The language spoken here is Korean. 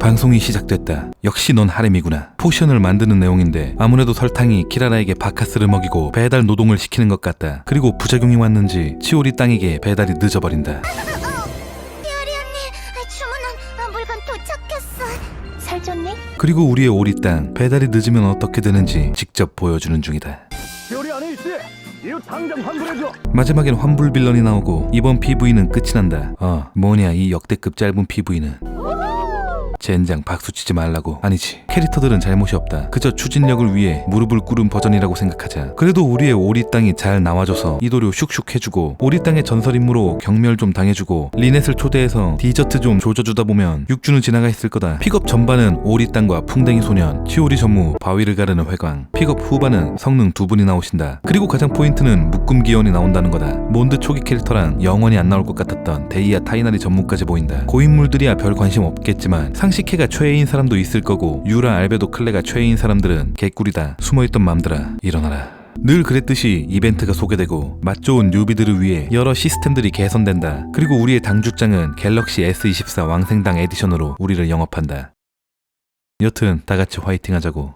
방송이 시작됐다. 역시 넌 하렘이구나. 포션을 만드는 내용인데 아무래도 설탕이 키라라에게 바카스를 먹이고 배달 노동을 시키는 것 같다. 그리고 부작용이 왔는지 치오리 땅에게 배달이 늦어버린다. 띠아리 언니, 아, 주문한 아, 물건 도착했어. 살쪘니? 그리고 우리의 오리 땅 배달이 늦으면 어떻게 되는지 직접 보여주는 중이다. 요리 안에 있지? 이거 당장 환불해줘. 마지막엔 환불 빌런이 나오고 이번 PV는 끝이 난다. 어, 뭐냐 이 역대급 짧은 PV는. 젠장 박수치지 말라고. 아니지. 캐릭터들은 잘못이 없다. 그저 추진력을 위해 무릎을 꿇은 버전이라고 생각하자. 그래도 우리의 오리 땅이 잘 나와줘서 이도료 슉슉 해주고 오리 땅의 전설 임무로 경멸 좀 당해주고 리넷을 초대해서 디저트 좀 조져주다 보면 6주는 지나가 있을 거다. 픽업 전반은 오리 땅과 풍뎅이 소년 치오리 전무 바위를 가르는 회광. 픽업 후반은 성능 두 분이 나오신다. 그리고 가장 포인트는 묶음 기원이 나온다는 거다. 몬드 초기 캐릭터랑 영원히 안 나올 것 같았던 데이아 타이나리 전무까지 보인다. 고인물들이야 별 관심 없겠지만 상 식해가 최애인 사람도 있을 거고 유라 알베도 클레가 최애인 사람들은 개꿀이다 숨어있던 맘들아 일어나라 늘 그랬듯이 이벤트가 소개되고 맛 좋은 뉴비들을 위해 여러 시스템들이 개선된다. 그리고 우리의 당주장은 갤럭시 S24 왕생당 에디션으로 우리를 영업한다. 여튼 다 같이 화이팅 하자고.